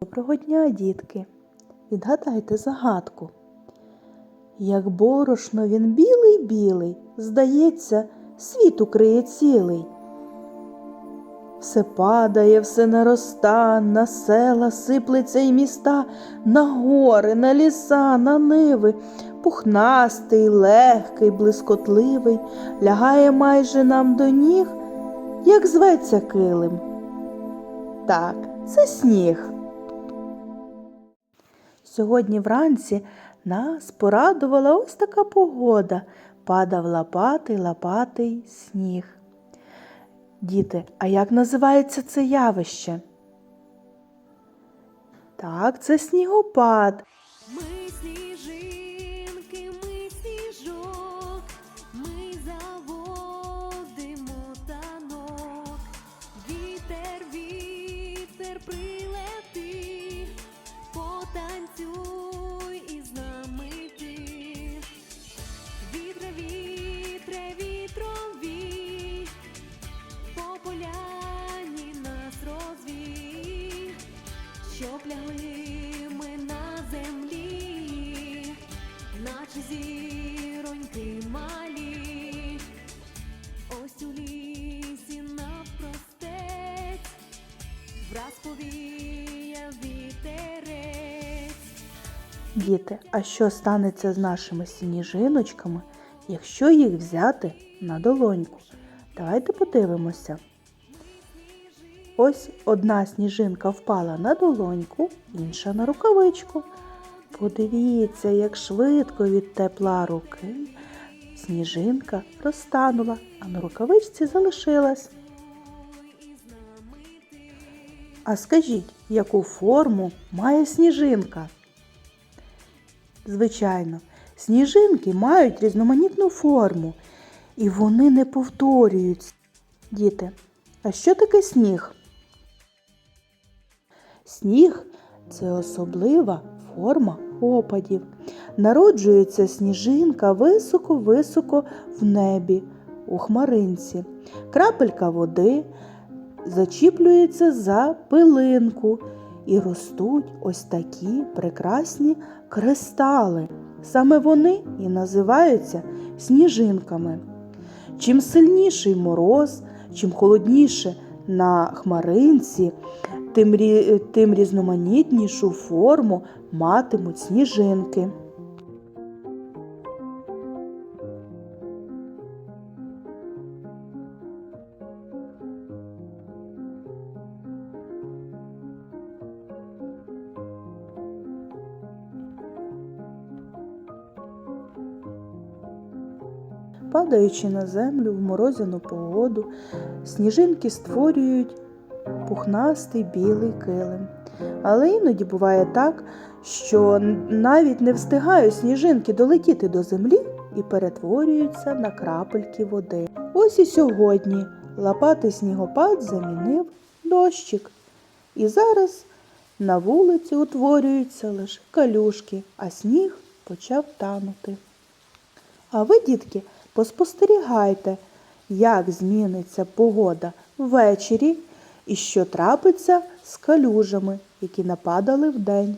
Доброго дня, дітки! Відгадайте загадку. Як борошно він білий-білий, здається, світ укриє цілий. Все падає, все нароста, на села сиплеться й міста, на гори, на ліса, на ниви, пухнастий, легкий, блискотливий, лягає майже нам до ніг, як зветься килим. Так, це сніг. Сьогодні вранці нас порадувала ось така погода. Падав лопатий лопатий сніг. Діти, а як називається це явище? Так, це снігопад. Ми лягли ми на землі, наче зіроньки малі, ось у лісі навпростець, враз повіяв вітерець. Діти, а що станеться з нашими сніжиночками, якщо їх взяти на долоньку? Давайте подивимося. Ось одна сніжинка впала на долоньку, інша на рукавичку. Подивіться, як швидко від тепла руки сніжинка розтанула, а на рукавичці залишилась. А скажіть, яку форму має сніжинка? Звичайно, сніжинки мають різноманітну форму, і вони не повторюються. Діти, а що таке сніг? Сніг це особлива форма опадів. Народжується сніжинка високо-високо в небі, у хмаринці. Крапелька води зачіплюється за пилинку і ростуть ось такі прекрасні кристали. Саме вони і називаються сніжинками. Чим сильніший мороз, чим холодніше на хмаринці, тим, рі- тим різноманітнішу форму матимуть сніжинки. Падаючи на землю в морозяну погоду, сніжинки створюють пухнастий білий килим. Але іноді буває так, що навіть не встигають сніжинки долетіти до землі і перетворюються на крапельки води. Ось і сьогодні лопатий снігопад замінив дощик. І зараз на вулиці утворюються лише калюшки, а сніг почав танути. А ви, дітки, поспостерігайте, як зміниться погода ввечері і що трапиться з калюжами, які нападали вдень.